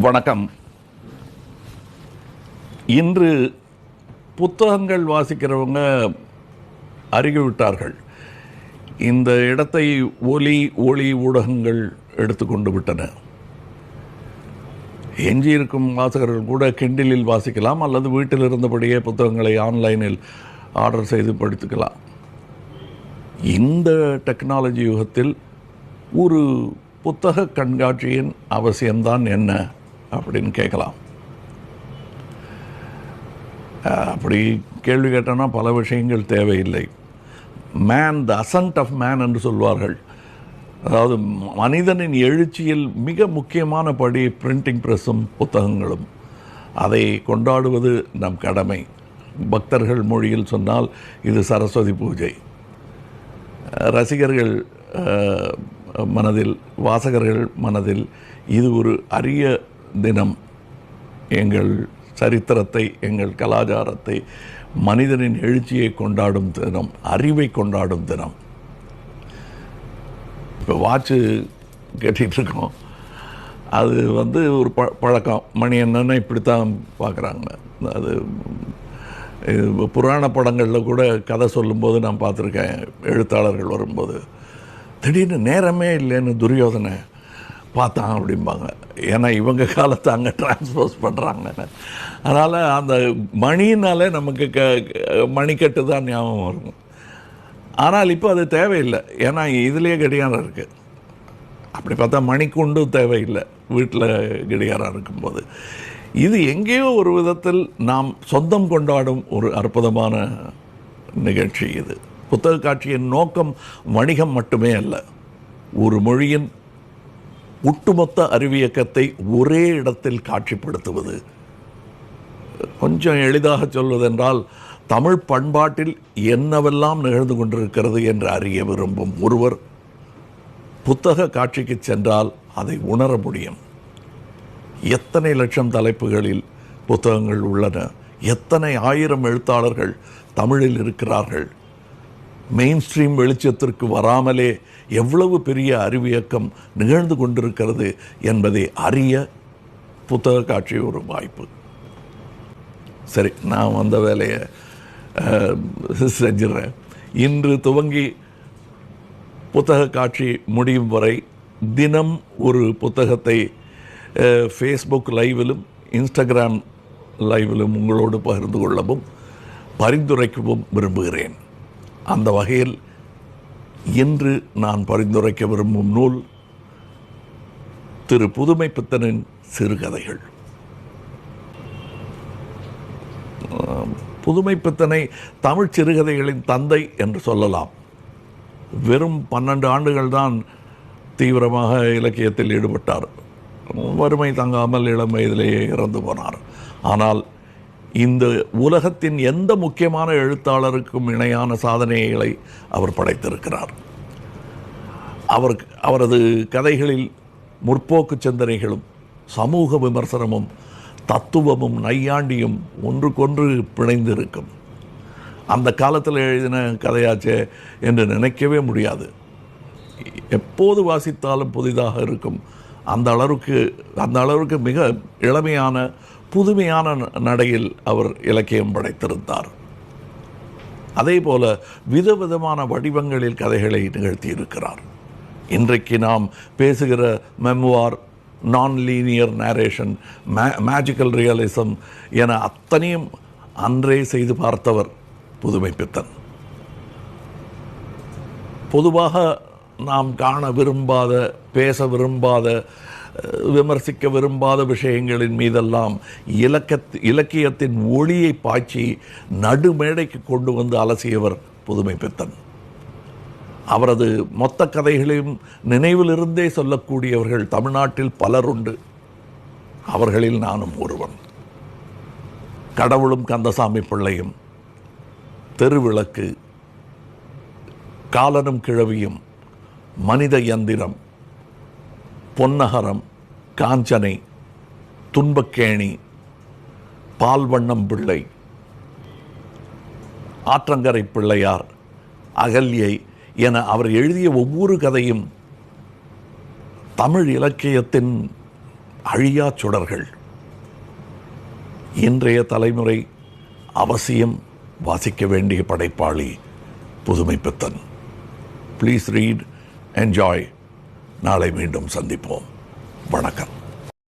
வணக்கம். இன்று புத்தகங்கள் வாசிக்கிறவங்க அருகிவிட்டார்கள். இந்த இடத்தை ஒலி ஒளி ஊடகங்கள் எடுத்துக்கொண்டு விட்டன. எஞ்சியிருக்கும் வாசகர்கள் கூட கிண்டிலில் வாசிக்கலாம் அல்லது வீட்டில் இருந்தபடியே புத்தகங்களை ஆன்லைனில் ஆர்டர் செய்து படித்துக்கலாம். இந்த டெக்னாலஜி யுகத்தில் ஒரு புத்தக கண்காட்சியின் அவசியம்தான் என்ன? அப்படின்னு கேட்கலாம். அப்படி கேள்வி கேட்டோன்னா பல விஷயங்கள் தேவையில்லை. Man the ascent of man என்று சொல்வார்கள். அதாவது மனிதனின் எழுச்சியில் மிக முக்கியமான படி பிரிண்டிங் ப்ரெஸ்ஸும் புத்தகங்களும். அதை கொண்டாடுவது நம் கடமை. பக்தர்கள் மொழியில் சொன்னால் இது சரஸ்வதி பூஜை. ரசிகர்கள் மனதில் வாசகர்கள் மனதில் இது ஒரு அரிய தினம் எங்கள் சரித்திரத்தை எங்கள் கலாச்சாரத்தை மனிதனின் எழுச்சியை கொண்டாடும் தினம் அறிவை கொண்டாடும் தினம். இப்போ வாட்சு கேட்டுட்டு அது வந்து ஒரு ப பழக்கம். மணி என்னன்னு இப்படித்தான் பார்க்குறாங்க. அது புராண படங்களில் கூட கதை சொல்லும்போது நான் பார்த்துருக்கேன். எழுத்தாளர்கள் வரும்போது. திடீர்னு நேரமே இல்லைன்னு துரியோதனை பார்த்தான் அப்படிம்பாங்க. ஏன்னா இவங்க காலத்தை அங்கே டிரான்ஸ்போஸ் பண்ணுறாங்க அதனால் அந்த மணினாலே நமக்கு க க- மணிக்கட்டு தான் ஞாபகம் வரும். ஆனால் இப்போ அது தேவையில்லை. ஏன்னா இதுலேயே கடிகாரம் இருக்குது அப்படி பார்த்தா மணிக்குண்டு தேவையில்லை. வீட்டில் கடிகாரம் இருக்கும்போது. இது எங்கேயோ ஒரு விதத்தில் நாம் சொந்தம் கொண்டாடும் ஒரு அற்புதமான நிகழ்ச்சி இது. புத்தக காட்சியின் நோக்கம் வணிகம் மட்டுமே அல்ல. ஒரு மொழியின் ஒட்டுமொத்த அறிவியக்கத்தை ஒரே இடத்தில் காட்சிப்படுத்துவது. கொஞ்சம் எளிதாக சொல்வதென்றால் தமிழ் பண்பாட்டில் என்னவெல்லாம் நிகழ்ந்து கொண்டிருக்கிறது என்று அறிய விரும்பும் ஒருவர் புத்தக காட்சிக்கு சென்றால் அதை உணர முடியும். எத்தனை லட்சம் தலைப்புகளில் புத்தகங்கள் உள்ளன? எத்தனை ஆயிரம் எழுத்தாளர்கள் தமிழில் இருக்கிறார்கள்? மெயின் ஸ்ட்ரீம் வெளிச்சத்திற்கு வராமலே எவ்வளவு பெரிய அறிவியக்கம் நிகழ்ந்து கொண்டிருக்கிறது என்பதை அறிய புத்தக காட்சி ஒரு வாய்ப்பு. சரி நான் வந்த வேலையை செஞ்சிடறேன். இன்று துவங்கி புத்தக காட்சி முடியும் வரை தினம் ஒரு புத்தகத்தை ஃபேஸ்புக் லைவிலும் இன்ஸ்டாகிராம் லைவிலும் உங்களோடு பகிர்ந்து கொள்ளவும் பரிந்துரைக்கவும் விரும்புகிறேன். அந்த வகையில் இன்று நான் பரிந்துரைக்க விரும்பும் நூல் திரு புதுமை பித்தனின் சிறுகதைகள். புதுமை பித்தனை தமிழ் சிறுகதைகளின் தந்தை என்று சொல்லலாம். வெறும் பன்னெண்டு ஆண்டுகள் தான் தீவிரமாக இலக்கியத்தில் ஈடுபட்டார். வறுமை தங்காமல் இளம் வயதிலேயே இறந்து போனார். ஆனால் இந்த உலகத்தின் எந்த முக்கியமான எழுத்தாளருக்கும் இணையான சாதனைகளை அவர் படைத்திருக்கிறார். அவர் அவரது கதைகளில் முற்போக்கு சிந்தனைகளும் சமூக விமர்சனமும் தத்துவமும் நையாண்டியும் ஒன்றுக்கொன்று பிணைந்திருக்கும். அந்த காலத்தில் எழுதின கதையாச்சே என்று நினைக்கவே முடியாது. எப்போது வாசித்தாலும் புதிதாக இருக்கும். அந்த அளவுக்கு அந்த அளவுக்கு மிக இளமையான புதுமையான நடையில் அவர் இலக்கியம் படைத்திருந்தார். அதே போல விதவிதமான வடிவங்களில் கதைகளை நிகழ்த்தியிருக்கிறார். இன்றைக்கு நாம் பேசுகிற மெமுவார் நான் லீனியர் நேரேஷன் மே மேஜிக்கல் ரியலிசம் என அத்தனையும் அன்றே செய்து பார்த்தவர் புதுமை பித்தன். பொதுவாக நாம் காண விரும்பாத பேச விரும்பாத விமர்சிக்க விரும்பாத விஷயங்களின் மீதெல்லாம் இலக்க இலக்கியத்தின் ஒளியை பாய்ச்சி நடுமேடைக்கு கொண்டு வந்து அலசியவர் புதுமை பித்தன். அவரது மொத்த கதைகளையும் நினைவிலிருந்தே சொல்லக்கூடியவர்கள் தமிழ்நாட்டில் பலருண்டு. அவர்களில் நானும் ஒருவன். கடவுளும் கந்தசாமி பிள்ளையும் தெருவிளக்கு காலனும் கிழவியும் மனித யந்திரம் பொன்னகரம் காஞ்சனை துன்பக்கேணி பால்வண்ணம் பிள்ளை ஆற்றங்கரை பிள்ளையார் அகல்யை என அவர் எழுதிய ஒவ்வொரு கதையும் தமிழ் இலக்கியத்தின் அழியா சுடர்கள். இன்றைய தலைமுறை அவசியம் வாசிக்க வேண்டிய படைப்பாளி புதுமை பித்தன் ப்ளீஸ் ரீட் என்ஜாய் நாளை மீண்டும் சந்திப்போம். வணக்கம்.